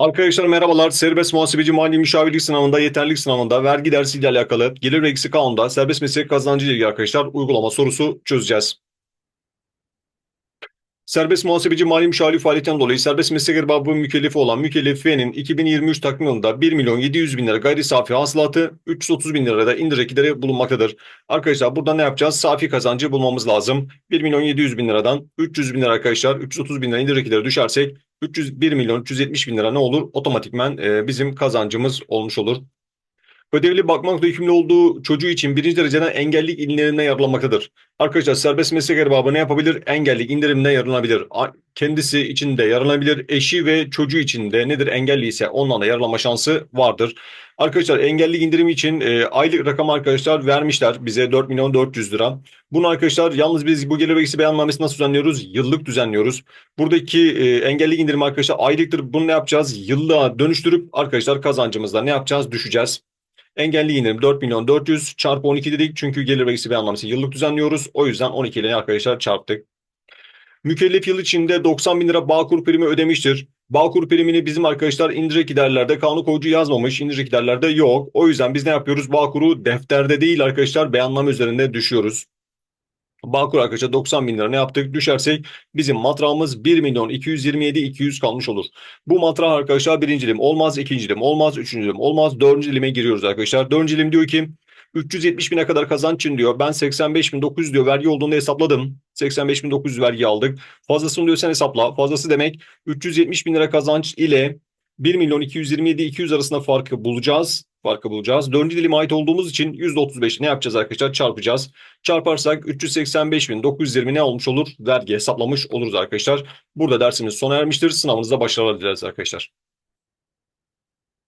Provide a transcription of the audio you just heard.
Arkadaşlar merhabalar. Serbest muhasebeci mali müşavirlik sınavında, yeterlilik sınavında vergi dersiyle alakalı gelir ve eksi kanunda serbest meslek kazancı ile ilgili arkadaşlar uygulama sorusu çözeceğiz. Serbest muhasebeci mali müşavirlik faaliyetinden dolayı serbest meslek erbabı mükellefi olan mükellef V'nin 2023 takvim yılında 1 milyon 700 bin lira gayri safi hasılatı 330 bin lirada indirek gideri bulunmaktadır. Arkadaşlar burada ne yapacağız? Safi kazancı bulmamız lazım. 1 milyon 700 bin liradan 300 bin lira arkadaşlar 330 bin lira indirek gideri düşersek 301 milyon 370 bin lira ne olur? Otomatikmen e, bizim kazancımız olmuş olur. Ödevli bakmakla yükümlü olduğu çocuğu için birinci dereceden engellilik indirimine yararlanmaktadır. Arkadaşlar serbest meslek erbabı ne yapabilir? Engellilik indirimine yararlanabilir. Kendisi için de yararlanabilir. Eşi ve çocuğu için de nedir? Engelli ise ondan da yararlanma şansı vardır. Arkadaşlar engellilik indirimi için e, aylık rakam arkadaşlar vermişler bize 4 milyon 400 lira. Bunu arkadaşlar yalnız biz bu gelir vergisi beyanlamesi nasıl düzenliyoruz? Yıllık düzenliyoruz. Buradaki e, engellilik indirimi arkadaşlar aylıktır. Bunu ne yapacağız? Yıllığa dönüştürüp arkadaşlar kazancımızda ne yapacağız? Düşeceğiz. Engelli indirim 4 milyon 400 çarpı 12 dedik. Çünkü gelir vergisi beyanlaması yıllık düzenliyoruz. O yüzden 12 ile arkadaşlar çarptık. Mükellef yıl içinde 90 bin lira Bağkur primi ödemiştir. Bağkur primini bizim arkadaşlar indirek giderlerde kanun koyucu yazmamış. indirek giderlerde yok. O yüzden biz ne yapıyoruz? Bağkur'u defterde değil arkadaşlar beyanname üzerinde düşüyoruz. Bağkur arkadaşlar 90 bin lira ne yaptık? Düşersek bizim matrağımız 1 milyon 227 200 kalmış olur. Bu matrağ arkadaşlar birinci dilim olmaz, ikinci dilim olmaz, üçüncü dilim olmaz, dördüncü dilime giriyoruz arkadaşlar. Dördüncü dilim diyor ki 370 bine kadar kazanç için diyor. Ben 85.900 diyor vergi olduğunu hesapladım. 85.900 vergi aldık. Fazlasını diyor sen hesapla. Fazlası demek 370 bin lira kazanç ile 1 milyon 227 200 arasında farkı bulacağız. Farkı bulacağız. Dördüncü dilime ait olduğumuz için %35 ne yapacağız arkadaşlar? Çarpacağız. Çarparsak 385.920 ne olmuş olur? Vergi hesaplamış oluruz arkadaşlar. Burada dersimiz sona ermiştir. Sınavınızda başarılar dileriz arkadaşlar.